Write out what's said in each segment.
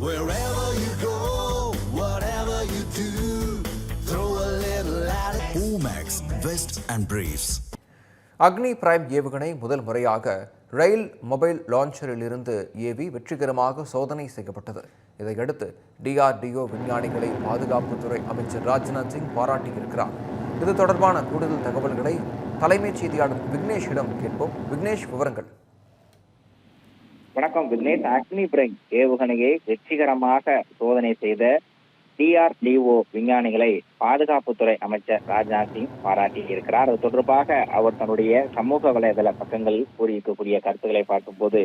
Wherever you go, whatever you do, throw a little at it. Omax, Vest and Briefs. Agni prime ஏவுகணை முதல் முறையாக ரயில் mobile லான்ச்சரில் இருந்து AV வெற்றிகரமாக சோதனை செய்யப்பட்டது இதையடுத்து டிஆர்டிஓ விஞ்ஞானிகளை பாதுகாப்புத்துறை அமைச்சர் ராஜ்நாத் சிங் பாராட்டியிருக்கிறார் இது தொடர்பான கூடுதல் தகவல்களை தலைமைச் செய்தியாளர் விக்னேஷிடம் கேட்போம் விக்னேஷ் விவரங்கள் வணக்கம். விக்னேஷ் அக்னி பிரைன் ஏவுகணையை வெற்றிகரமாக சோதனை செய்த டிஆர்டிஓ விஞ்ஞானிகளை பாதுகாப்புத்துறை அமைச்சர் ராஜ்நாத் சிங் பாராட்டி இருக்கிறார். அது தொடர்பாக அவர் தன்னுடைய சமூக வலைதள பக்கங்களில் கூறியிருக்கக்கூடிய கருத்துக்களை பார்க்கும்போது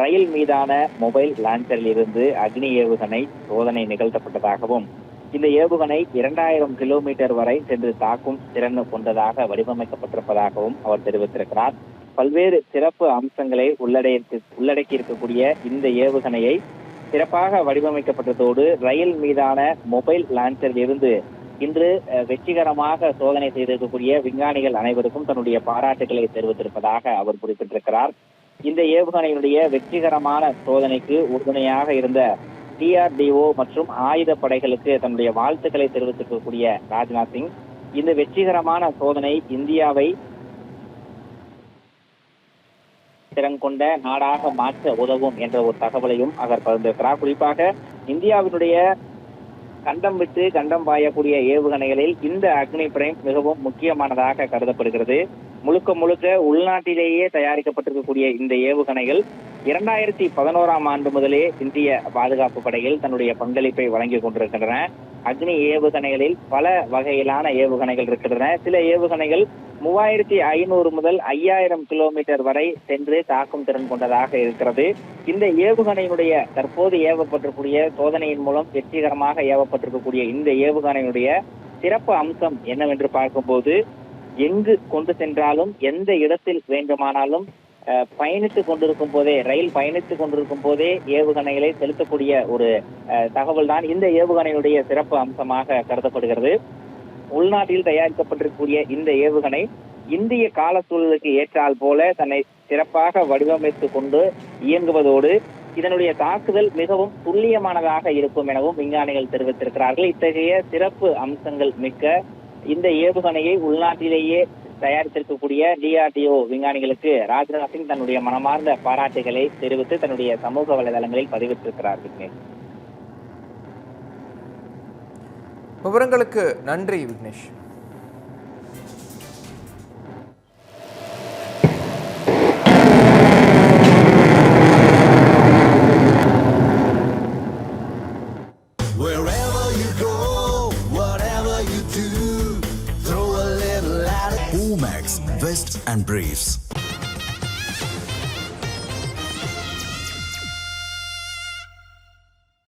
ரயில் மீதான மொபைல் லான்ச்சரில் இருந்து அக்னி ஏவுகணை சோதனை நிகழ்த்தப்பட்டதாகவும் இந்த ஏவுகணை இரண்டாயிரம் கிலோமீட்டர் வரை சென்று தாக்கும் திறன் கொண்டதாக வடிவமைக்கப்பட்டிருப்பதாகவும் அவர் தெரிவித்திருக்கிறார். பல்வேறு சிறப்பு அம்சங்களை உள்ளடக்கி உள்ளடக்கி இருக்கக்கூடிய இந்த ஏவுகணையை சிறப்பாக வடிவமைக்கப்பட்டதோடு ரயில் மீதான மொபைல் லான்ச்சரில் இருந்து இன்று வெற்றிகரமாக சோதனை செய்திருக்கக்கூடிய விஞ்ஞானிகள் அனைவருக்கும் தன்னுடைய பாராட்டுகளை தெரிவித்திருப்பதாக அவர் குறிப்பிட்டிருக்கிறார். இந்த ஏவுகணையினுடைய வெற்றிகரமான சோதனைக்கு உறுதுணையாக இருந்த டிஆர்டிஓ மற்றும் ஆயுத படைகளுக்கு தன்னுடைய வாழ்த்துக்களை தெரிவித்திருக்கக்கூடிய ராஜ்நாத் சிங். இந்த வெற்றிகரமான சோதனை இந்தியாவை திறன் கொண்ட நாடாக மாற்ற உதவும் என்ற ஒரு தகவலையும் அவர் பகிர்ந்திருக்கிறார். குறிப்பாக இந்தியாவினுடைய கண்டம் விட்டு கண்டம் பாயக்கூடிய ஏவுகணைகளில் இந்த அக்னி பிரேம் மிகவும் முக்கியமானதாக கருதப்படுகிறது. முழுக்க முழுக்க உள்நாட்டிலேயே தயாரிக்கப்பட்டிருக்கக்கூடிய இந்த ஏவுகணைகள் இரண்டாயிரத்தி பதினோராம் ஆண்டு முதலே இந்திய பாதுகாப்பு படையில் தன்னுடைய பங்களிப்பை வழங்கி கொண்டிருக்கின்றன. அக்னி ஏவுகணைகளில் பல வகையிலான ஏவுகணைகள் இருக்கின்றன. சில ஏவுகணைகள் மூவாயிரத்தி ஐநூறு முதல் ஐயாயிரம் கிலோமீட்டர் வரை சென்று தாக்கும் திறன் கொண்டதாக இருக்கிறது. இந்த ஏவுகணையினுடைய தற்போது ஏவப்பட்டிருக்கூடிய சோதனையின் மூலம் வெற்றிகரமாக ஏவப்பட்டிருக்கக்கூடிய இந்த ஏவுகணையினுடைய சிறப்பு அம்சம் என்னவென்று பார்க்கும்போது எங்கு கொண்டு சென்றாலும் எந்த இடத்தில் வேண்டுமானாலும் அஹ், பயணித்துக் கொண்டிருக்கும் போதே ரயில் பயணித்துக் கொண்டிருக்கும் போதே ஏவுகணைகளை செலுத்தக்கூடிய ஒரு தகவல் தான் இந்த ஏவுகணையுடைய சிறப்பு அம்சமாக கருதப்படுகிறது. உள்நாட்டில் தயாரிக்கப்பட்டிருக்கக்கூடிய இந்த ஏவுகணை இந்திய கால சூழலுக்கு ஏற்றால் போல தன்னை சிறப்பாக வடிவமைத்து கொண்டு இயங்குவதோடு இதனுடைய தாக்குதல் மிகவும் துல்லியமானதாக இருக்கும் எனவும் விஞ்ஞானிகள் தெரிவித்திருக்கிறார்கள். இத்தகைய சிறப்பு அம்சங்கள் மிக்க இந்த ஏவுகணையை உள்நாட்டிலேயே தயாரித்திருக்கக்கூடிய டிஆர்டிஓ விஞ்ஞானிகளுக்கு ராஜ்நாத் சிங் தன்னுடைய மனமார்ந்த பாராட்டுகளை தெரிவித்து தன்னுடைய சமூக வலைதளங்களில் பதிவிட்டிருக்கிறார் விக்னேஷ் விவரங்களுக்கு நன்றி விக்னேஷ். Best and breathe.